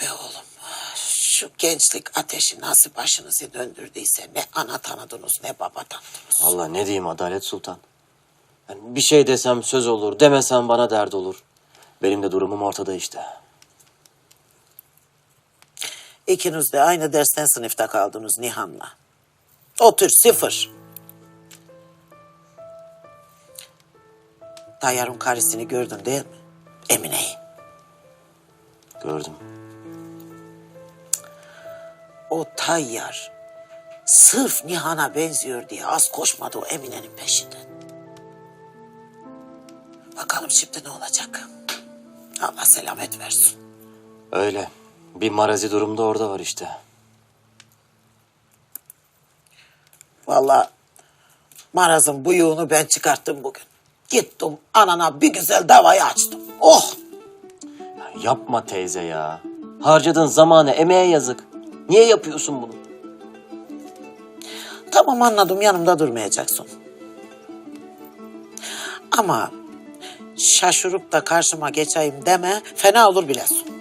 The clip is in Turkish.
be oğlum. Şu gençlik ateşi nasıl başınızı döndürdüyse ne ana tanıdınız ne baba tanıdınız. Allah ne diyeyim Adalet Sultan. Yani bir şey desem söz olur, demesem bana dert olur. Benim de durumum ortada işte. İkiniz de aynı dersten sınıfta kaldınız Nihan'la. Otur sıfır. Tayyar'ın karısını gördün değil mi? Emine'yi. Gördüm. O Tayyar sırf Nihan'a benziyor diye az koşmadı o Emine'nin peşinden. Bakalım şimdi ne olacak? Allah selamet versin. Öyle. Bir marazi durumda orada var işte. Vallahi marazın buyuğunu ben çıkarttım bugün. Gittim anana bir güzel davayı açtım. Oh! Ya yapma teyze ya. Harcadığın zamanı, emeğe yazık. Niye yapıyorsun bunu? Tamam anladım yanımda durmayacaksın. Ama şaşırıp da karşıma geçeyim deme fena olur bilesin.